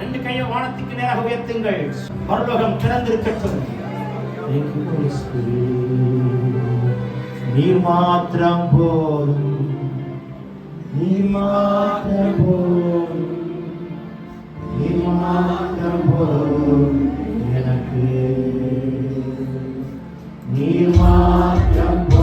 ரெண்டு கையை வானத்துக்கு நேராக உயர்த்துங்கள். பரலோகம் திறந்திருக்கட்டும். நீர் மாத்திரம் போதும். நீர் மாத்திரம் போதும். நீர் மாத்திரம் போதும். எனக்கு நீர் மாத்திரம் போதும்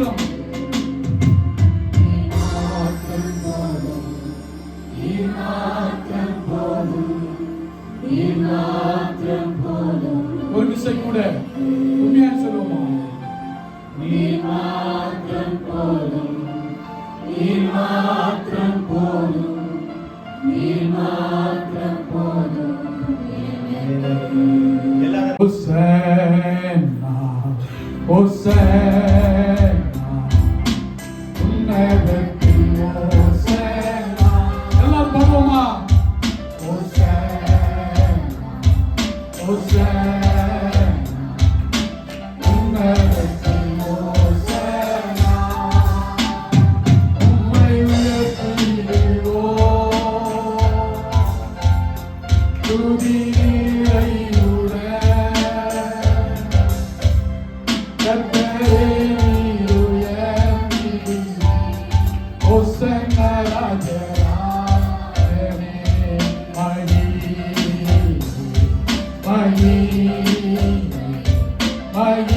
நீ மாத்திரம் ஒரு விசை கூட. உண்மையா சொல்லுவோமா? நீ மாத்திரம் போதும் நீ மாத்திரம் போதும் நீ மாத்திரம் போதும் எல்லாரும் Hosanna, Hosanna, Bye.